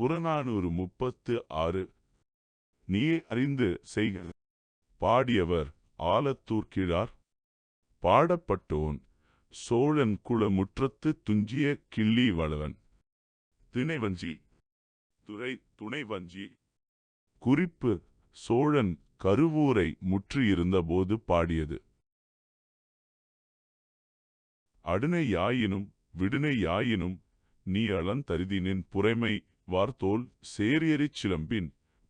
புறநானூறு முப்பத்து ஆறு. நீயே அறிந்து செய்க. பாடியவர் ஆலத்தூர் கிழார். பாடப்பட்டோன் சோழன் குளமுற்றத்து துஞ்சிய கிள்ளி வளவன். திணைவஞ்சி. துறை துணைவஞ்சி. குறிப்பு சோழன் கருவூரை முற்றியிருந்தபோது பாடியது. அடுனை யாயினும் விடுனை யாயினும் நீ அளந்தருதினின் புரைமை வார்த்தோல் சேரியரிச் சிலம்பின்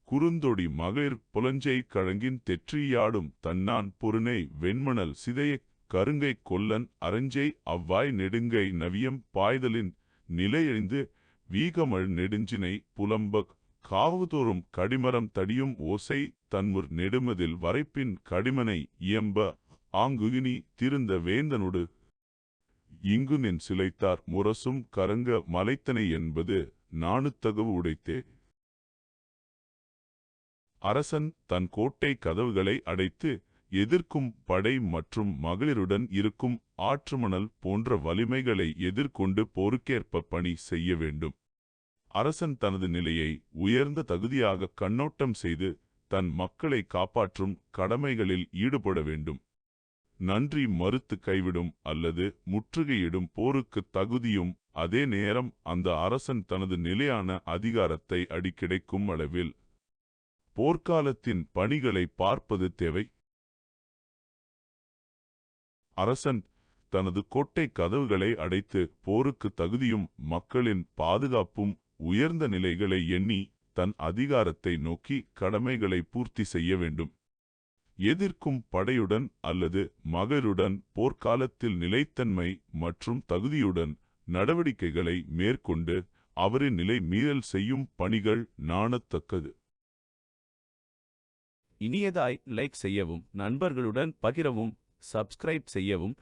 குறுந்தொடி மகளிர் புலஞ்சை கழங்கின் தெற்றியாடும் தன்னான் பொருணை வெண்மணல் சிதையக் கருங்கை கொல்லன் அரஞ்சை அவ்வாய் நெடுங்கை நவியம் பாய்தலின் நிலையழிந்து வீகமழ் நெடுஞ்சினை புலம்பக் காவுதோறும் கடிமரம் தடியும் ஓசை தன்முர் நெடுமதில் வரைப்பின் கடிமனை இயம்ப ஆங்குகினி திருந்த வேந்தனொடு இங்கு நின் சிலைத்தார் முரசும் கரங்க மலைத்தனை என்பது நாணுத்தகவு உடைத்தே. அரசன் தன் கோட்டை கதவுகளை அடைத்து எதிர்க்கும் படை மற்றும் மகளிருடன் இருக்கும் ஆற்றுமணல் போன்ற வலிமைகளை எதிர்கொண்டு போருக்கேற்ப பணி செய்ய வேண்டும். அரசன் தனது நிலையை உயர்ந்த தகுதியாக கண்ணோட்டம் செய்து தன் மக்களை காப்பாற்றும் கடமைகளில் ஈடுபட வேண்டும். நன்றி மறுத்து கைவிடும் அல்லது முற்றுகையிடும் போருக்கு தகுதியும் அதே நேரம் அந்த அரசன் தனது நிலையான அதிகாரத்தை அடிக்கிடைக்கும் அளவில். போர்க்காலத்தின் பணிகளை பார்ப்பது தேவை. அரசன் தனது கோட்டை கதவுகளை அடைத்து போருக்கு தகுதியும் மக்களின் பாதுகாப்பும் உயர்ந்த நிலைகளை எண்ணி தன் அதிகாரத்தை நோக்கி கடமைகளை பூர்த்தி செய்ய வேண்டும். எதிர்க்கும் படையுடன் அல்லது மகருடன் போர்க்காலத்தில் நிலைத்தன்மை மற்றும் தகுதியுடன் நடவடிக்கைகளை மேற்கொண்டு அவரின் நிலை மீறல் செய்யும் பணிகள் நாணத்தக்கது. இனியதாய் லைக் செய்யவும் நண்பர்களுடன் பகிரவும் சப்ஸ்கிரைப் செய்யவும்